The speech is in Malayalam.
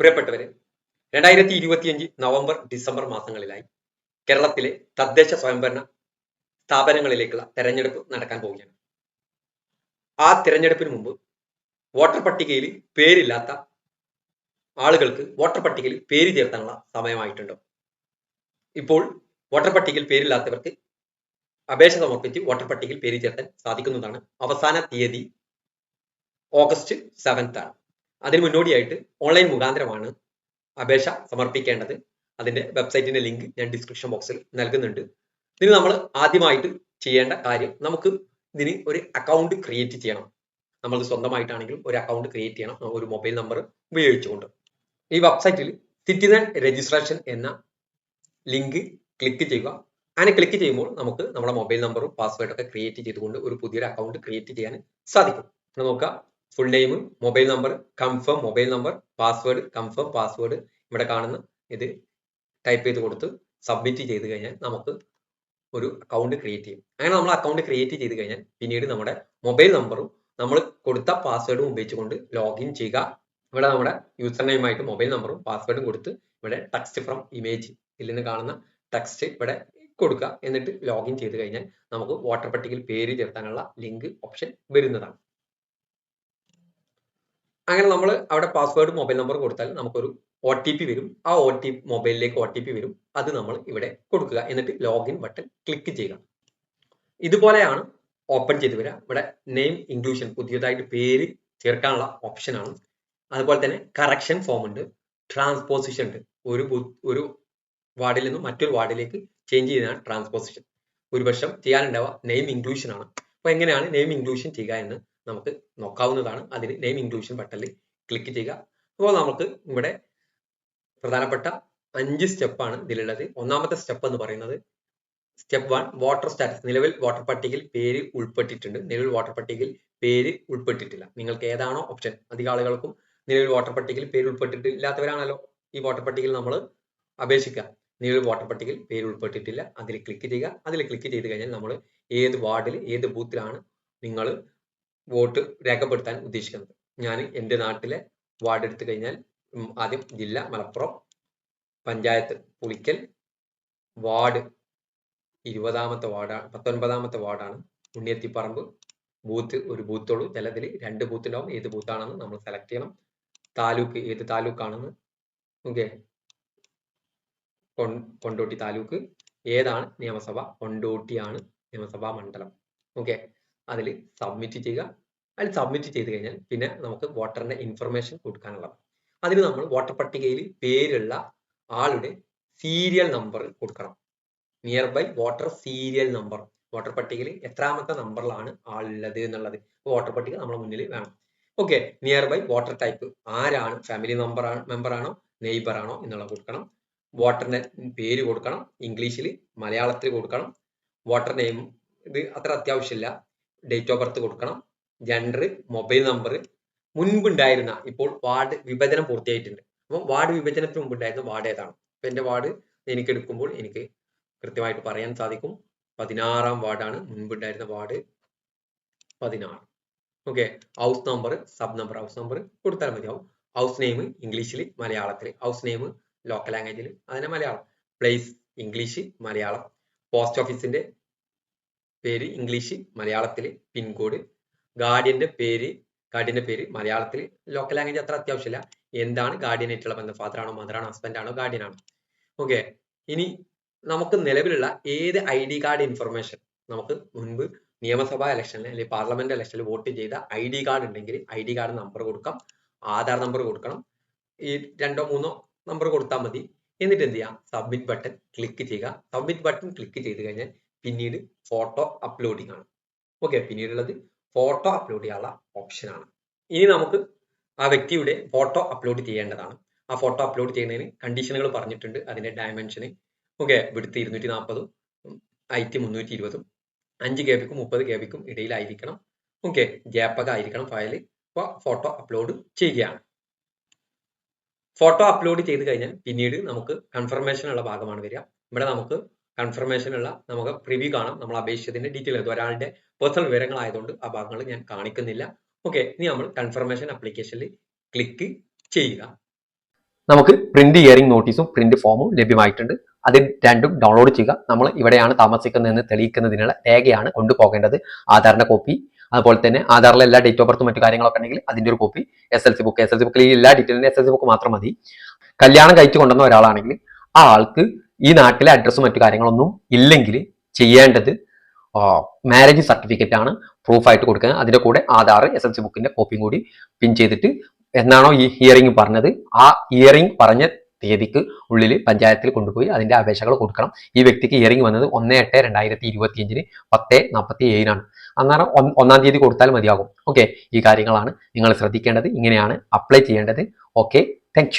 പ്രിയപ്പെട്ടവരെ രണ്ടായിരത്തി ഇരുപത്തിയഞ്ച് നവംബർ ഡിസംബർ മാസങ്ങളിലായി കേരളത്തിലെ തദ്ദേശ സ്വയംഭരണ സ്ഥാപനങ്ങളിലേക്കുള്ള തെരഞ്ഞെടുപ്പ് നടക്കാൻ പോവുകയാണ്. ആ തിരഞ്ഞെടുപ്പിന് മുമ്പ് വോട്ടർ പട്ടികയിൽ പേരില്ലാത്ത ആളുകൾക്ക് വോട്ടർ പട്ടികയിൽ പേര് ചേർത്താനുള്ള സമയമായിട്ടുണ്ട്. ഇപ്പോൾ വോട്ടർ പട്ടികയിൽ പേരില്ലാത്തവർക്ക് അപേക്ഷ സമർപ്പിച്ച് വോട്ടർ പട്ടികയിൽ പേര് ചേർത്താൻ സാധിക്കുന്നതാണ് അവസാന തീയതി ഓഗസ്റ്റ് സെവൻത്ത് ആണ് അതിന് മുന്നോടിയായിട്ട് ഓൺലൈൻ മുഖാന്തരമാണ് അപേക്ഷ സമർപ്പിക്കേണ്ടത്. അതിന്റെ വെബ്സൈറ്റിന്റെ ലിങ്ക് ഞാൻ ഡിസ്ക്രിപ്ഷൻ ബോക്സിൽ നൽകുന്നുണ്ട്. ഇതിന് നമ്മൾ ആദ്യമായിട്ട് ചെയ്യേണ്ട കാര്യം നമുക്ക് ഇതിന് ഒരു അക്കൗണ്ട് ക്രിയേറ്റ് ചെയ്യണം. നമ്മൾ സ്വന്തമായിട്ടാണെങ്കിലും ഒരു അക്കൗണ്ട് ക്രിയേറ്റ് ചെയ്യണം. ഒരു മൊബൈൽ നമ്പർ ഉപയോഗിച്ചുകൊണ്ട്. ഈ വെബ്സൈറ്റിൽ സിറ്റിസൺ രജിസ്ട്രേഷൻ എന്ന ലിങ്ക് ക്ലിക്ക് ചെയ്യുക. അങ്ങനെ ക്ലിക്ക് ചെയ്യുമ്പോൾ നമുക്ക് നമ്മുടെ മൊബൈൽ നമ്പറും പാസ്വേഡും ഒക്കെ ക്രിയേറ്റ് ചെയ്തുകൊണ്ട് ഒരു പുതിയൊരു അക്കൗണ്ട് ക്രിയേറ്റ് ചെയ്യാൻ സാധിക്കും. നോക്കുക. Full name mobile number confirm mobile number password confirm password ഇവിടെ കാണുന്ന ഇത് ടൈപ്പ് ചെയ്ത് കൊടുത്ത് സബ്മിറ്റ് ചെയ്ത് കഴിഞ്ഞാൽ നമുക്ക് ഒരു അക്കൗണ്ട് ക്രിയേറ്റ് ചെയ്യും. അങ്ങനെ നമ്മൾ അക്കൗണ്ട് ക്രിയേറ്റ് ചെയ്ത് കഴിഞ്ഞാൽ പിന്നീട് നമ്മുടെ മൊബൈൽ നമ്പറും നമ്മൾ കൊടുത്ത പാസ്വേഡും ഉപയോഗിച്ചുകൊണ്ട് ലോഗിൻ ചെയ്യുക. ഇവിടെ നമ്മുടെ യൂസർ നെയിമായിട്ട് മൊബൈൽ നമ്പറും പാസ്വേഡും കൊടുത്ത് ഇവിടെ ടെക്സ്റ്റ് ഫ്രം ഇമേജ് ഇതിൽ നിന്ന് കാണുന്ന ടെക്സ്റ്റ് ഇവിടെ കൊടുക്കുക. എന്നിട്ട് ലോഗിൻ ചെയ്ത് കഴിഞ്ഞാൽ നമുക്ക് വോട്ടർ പട്ടികയിൽ പേര് ചേർത്താനുള്ള ലിങ്ക് ഓപ്ഷൻ വരുന്നതാണ്. അങ്ങനെ നമ്മൾ അവിടെ പാസ്വേഡ് മൊബൈൽ നമ്പർ കൊടുത്താൽ നമുക്കൊരു ഒ ടി പി വരും. ആ ഒ ടി മൊബൈലിലേക്ക് ഒ ടി പി വരും. അത് നമ്മൾ ഇവിടെ കൊടുക്കുക. എന്നിട്ട് ലോഗിൻ ബട്ടൺ ക്ലിക്ക് ചെയ്യുക. ഇതുപോലെയാണ് ഓപ്പൺ ചെയ്ത് വരിക. ഇവിടെ നെയിം ഇൻക്ലൂഷൻ പുതിയതായിട്ട് പേര് ചേർക്കാനുള്ള ഓപ്ഷൻ ആണ്. അതുപോലെ തന്നെ കറക്ഷൻ ഫോം ഉണ്ട്. ട്രാൻസ്പോസിഷൻ ഉണ്ട്. ഒരു ഒരു വാർഡിൽ നിന്നും മറ്റൊരു വാർഡിലേക്ക് ചേഞ്ച് ചെയ്യുന്നതാണ് ട്രാൻസ്പോസിഷൻ ഒരുപക്ഷം ചെയ്യാനുണ്ടാവുക നെയിം ഇൻക്ലൂഷൻ ആണ്. അപ്പൊ എങ്ങനെയാണ് നെയിം ഇൻക്ലൂഷൻ ചെയ്യുക എന്ന് നമുക്ക് നോക്കാവുന്നതാണ് അതിന് നെയിം ഇൻക്ലൂഷൻ ബട്ടണിൽ ക്ലിക്ക് ചെയ്യുക. അപ്പോൾ നമുക്ക് ഇവിടെ പ്രധാനപ്പെട്ട അഞ്ച് സ്റ്റെപ്പാണ് ഇതിലുള്ളത്. ഒന്നാമത്തെ സ്റ്റെപ്പ് എന്ന് പറയുന്നത് സ്റ്റെപ്പ് വൺ വാട്ടർ സ്റ്റാറ്റസ് നിലവിൽ വാട്ടർ പട്ടികയിൽ പേര് ഉൾപ്പെട്ടിട്ടുണ്ട്. നിലവിൽ വാട്ടർ പട്ടികയിൽ പേര് ഉൾപ്പെട്ടിട്ടില്ല. നിങ്ങൾക്ക് ഏതാണോ ഓപ്ഷൻ അധിക ആളുകൾക്കും നിലവിൽ വാട്ടർ പട്ടികയിൽ പേര് ഉൾപ്പെട്ടിട്ടില്ലാത്തവരാണല്ലോ ഈ വാട്ടർ പട്ടികയിൽ നമ്മൾ അപേക്ഷിക്കുക. നിലവിൽ വാട്ടർ പട്ടികയിൽ പേര് ഉൾപ്പെട്ടിട്ടില്ല. അതിൽ ക്ലിക്ക് ചെയ്യുക. അതിൽ ക്ലിക്ക് ചെയ്ത് കഴിഞ്ഞാൽ നമ്മൾ ഏത് വാർഡിൽ ഏത് ബൂത്തിലാണ് നിങ്ങൾ വോട്ട് രേഖപ്പെടുത്താൻ ഉദ്ദേശിക്കുന്നത്. ഞാൻ എന്റെ നാട്ടിലെ വാർഡ് എടുത്തു കഴിഞ്ഞാൽ ആദ്യം ജില്ല മലപ്പുറം പഞ്ചായത്ത് പുളിക്കൽ വാർഡ് ഇരുപതാമത്തെ വാർഡാണ് പത്തൊൻപതാമത്തെ വാർഡാണ്. ഉണ്ണിയത്തിപ്പറമ്പ് ബൂത്ത് ഒരു ബൂത്തുള്ളൂ ചിലതിൽ രണ്ട് ബൂത്തിലാവും ഏത് ബൂത്താണെന്ന് നമ്മൾ സെലക്ട് ചെയ്യണം. താലൂക്ക് ഏത് താലൂക്കാണെന്ന് ഓക്കെ കൊണ്ടോട്ടി താലൂക്ക്. ഏതാണ് നിയമസഭ? കൊണ്ടോട്ടിയാണ് നിയമസഭാ മണ്ഡലം. ഓക്കെ അതിൽ സബ്മിറ്റ് ചെയ്യുക. അതിൽ സബ്മിറ്റ് ചെയ്ത് കഴിഞ്ഞാൽ പിന്നെ നമുക്ക് വോട്ടറിന്റെ ഇൻഫർമേഷൻ കൊടുക്കാനുള്ളത് അതിന് നമ്മൾ വോട്ടർ പട്ടികയിൽ പേരുള്ള ആളുടെ സീരിയൽ നമ്പർ കൊടുക്കണം. Nearby voter serial number voter പട്ടികയിൽ എത്രാമത്തെ നമ്പറിലാണ് ആളുള്ളത് എന്നുള്ളത്. വോട്ടർ പട്ടിക നമ്മുടെ മുന്നിൽ വേണം. Okay near by voter type ആരാണ് ഫാമിലി നമ്പർ മെമ്പർ ആണോ? നെയ്ബർ ആണോ? എന്നുള്ളത് കൊടുക്കണം. വോട്ടറിന്റെ പേര് കൊടുക്കണം. ഇംഗ്ലീഷിൽ മലയാളത്തിൽ കൊടുക്കണം. വോട്ടർ നെയിം ഇത് അത്ര അത്യാവശ്യമില്ല. ഡേറ്റ് ഓഫ് ബർത്ത് കൊടുക്കണം. ജെൻഡർ മൊബൈൽ നമ്പർ മുൻപ് ഉണ്ടായിരുന്ന ഇപ്പോൾ വാർഡ് വിഭജനം പൂർത്തിയായിട്ടുണ്ട്. അപ്പോൾ വാർഡ് വിഭജനത്തിന് മുമ്പ് ഉണ്ടായിരുന്ന വാർഡ് ഏതാണ്? അപ്പൊ എന്റെ വാർഡ് എനിക്ക് എടുക്കുമ്പോൾ എനിക്ക് കൃത്യമായിട്ട് പറയാൻ സാധിക്കും. പതിനാറാം വാർഡാണ് മുൻപ് ഉണ്ടായിരുന്ന വാർഡ് പതിനാറ്. Okay house number sub number house number കൊടുത്താൽ മതിയാവും. ഹൗസ് നെയിം ഇംഗ്ലീഷിൽ മലയാളത്തിൽ. ഹൗസ് നെയിം ലോക്കൽ ലാംഗ്വേജിൽ അതിനെ Malayalam. Place English Malayalam. Post ഓഫീസിന്റെ പേര് ഇംഗ്ലീഷ് മലയാളത്തിൽ പിൻകോഡ്. ഗാർഡിയന്റെ പേര് ഗാർഡിയന്റെ പേര് മലയാളത്തിൽ ലോക്കൽ ലാംഗ്വേജ് അത്ര അത്യാവശ്യമില്ല എന്താണ് ഗാർഡിയനായിട്ടുള്ള ബന്ധം? ഫാദർ ആണോ ഹസ്ബൻഡ് ആണോ ഗാർഡിയൻ ആണോ ഓക്കെ ഇനി നമുക്ക് നിലവിലുള്ള ഏത് ഐ ഡി കാർഡ് ഇൻഫർമേഷൻ നമുക്ക് മുൻപ് നിയമസഭാ ഇലക്ഷനിൽ അല്ലെങ്കിൽ പാർലമെന്റ് ഇലക്ഷനിൽ വോട്ട് ചെയ്ത ഐ ഡി കാർഡ് ഉണ്ടെങ്കിൽ ഐ ഡി കാർഡ് നമ്പർ കൊടുക്കാം. ആധാർ നമ്പർ കൊടുക്കണം. ഈ രണ്ടോ മൂന്നോ നമ്പർ കൊടുത്താൽ മതി. എന്നിട്ട് എന്ത് ചെയ്യാം? സബ്മിറ്റ് ബട്ടൺ ക്ലിക്ക് ചെയ്യുക. സബ്മിറ്റ് ബട്ടൺ ക്ലിക്ക് ചെയ്ത് കഴിഞ്ഞാൽ പിന്നീട് ഫോട്ടോ അപ്ലോഡിംഗ് ആണ്. ഓക്കെ പിന്നീടുള്ളത് ഫോട്ടോ അപ്ലോഡ് ചെയ്യാനുള്ള ഓപ്ഷൻ ആണ്. ഇനി നമുക്ക് ആ വ്യക്തിയുടെ ഫോട്ടോ അപ്ലോഡ് ചെയ്യേണ്ടതാണ്. ആ ഫോട്ടോ അപ്ലോഡ് ചെയ്യുന്നതിന് കണ്ടീഷനുകൾ പറഞ്ഞിട്ടുണ്ട്. അതിന്റെ ഡയമെൻഷന് ഓക്കെ വിടുത്ത് ഇരുന്നൂറ്റി നാൽപ്പതും ഐറ്റി മുന്നൂറ്റി ഇരുപതും അഞ്ച് കെ ബിക്കും മുപ്പത് കെ ബിക്കും ഇടയിലായിരിക്കണം. ഓക്കെ ജാപ്പക ആയിരിക്കണം ഫയൽ അപ്പോൾ ഫോട്ടോ അപ്ലോഡ് ചെയ്യുകയാണ്. ഫോട്ടോ അപ്ലോഡ് ചെയ്ത് കഴിഞ്ഞാൽ പിന്നീട് നമുക്ക് കൺഫർമേഷൻ ഉള്ള ഭാഗമാണ് വരിക. ഇവിടെ നമുക്ക് കൺഫർമേഷൻ ഉള്ള നമുക്ക് പ്രിവ്യൂ കാണാം. നമ്മൾ അപേക്ഷിച്ചതിന്റെ ഡീറ്റെയിൽ അത് ഒരാളുടെ പേഴ്സണൽ വിവരങ്ങളായതുകൊണ്ട് ആ ഭാഗങ്ങൾ ഞാൻ കാണിക്കുന്നില്ല. ഓക്കെ ഇനി നമ്മൾ കൺഫർമേഷൻ അപ്ലിക്കേഷനിൽ ക്ലിക്ക് ചെയ്യുക. നമുക്ക് പ്രിന്റ് ഇയറിംഗ് നോട്ടീസും പ്രിന്റ് ഫോമും ലഭ്യമായിട്ടുണ്ട്. അത് രണ്ടും ഡൗൺലോഡ് ചെയ്യുക. നമ്മൾ ഇവിടെയാണ് താമസിക്കുന്നതെന്ന് തെളിയിക്കുന്നതിനുള്ള രേഖയാണ് കൊണ്ടുപോകേണ്ടത് ആധാറിന്റെ കോപ്പി അതുപോലെ തന്നെ ആധാറിലെ എല്ലാ ഡേറ്റ് ഓഫ് ബർത്തും മറ്റു കാര്യങ്ങളൊക്കെ ഉണ്ടെങ്കിൽ അതിന്റെ ഒരു copy S L C book S L C ബുക്കിൽ എല്ലാ ഡീറ്റെയിലും എസ് എൽ സി ബുക്ക് മാത്രം മതി. കല്യാണം കഴിച്ചു കൊണ്ടുവന്ന ഒരാളാണെങ്കിൽ ആ ആൾക്ക് ഈ നാട്ടിലെ അഡ്രസ്സും മറ്റു കാര്യങ്ങളൊന്നും ഇല്ലെങ്കിൽ ചെയ്യേണ്ടത് മാരേജ് സർട്ടിഫിക്കറ്റ് ആണ് പ്രൂഫായിട്ട് കൊടുക്കുക അതിന്റെ കൂടെ ആധാർ എസ് എൽ സി ബുക്കിന്റെ കോപ്പിയും കൂടി പിൻ ചെയ്തിട്ട് എന്നാണോ ഈ ഹിയറിംഗ് പറഞ്ഞത്? ആ ഹിയറിംഗ് പറഞ്ഞ തീയതിക്ക് ഉള്ളിൽ പഞ്ചായത്തിൽ കൊണ്ടുപോയി അതിന്റെ അപേക്ഷകൾ കൊടുക്കണം. ഈ വ്യക്തിക്ക് ഹിയറിംഗ് വന്നത് ഒന്ന് എട്ട് രണ്ടായിരത്തി ഇരുപത്തി അഞ്ചിന് പത്ത് നാൽപ്പത്തി ഏഴിനാണ് അന്നേരം ഒന്നാം തീയതി കൊടുത്താൽ മതിയാകും. ഓക്കെ ഈ കാര്യങ്ങളാണ് നിങ്ങൾ ശ്രദ്ധിക്കേണ്ടത്. ഇങ്ങനെയാണ് അപ്ലൈ ചെയ്യേണ്ടത്. Okay thank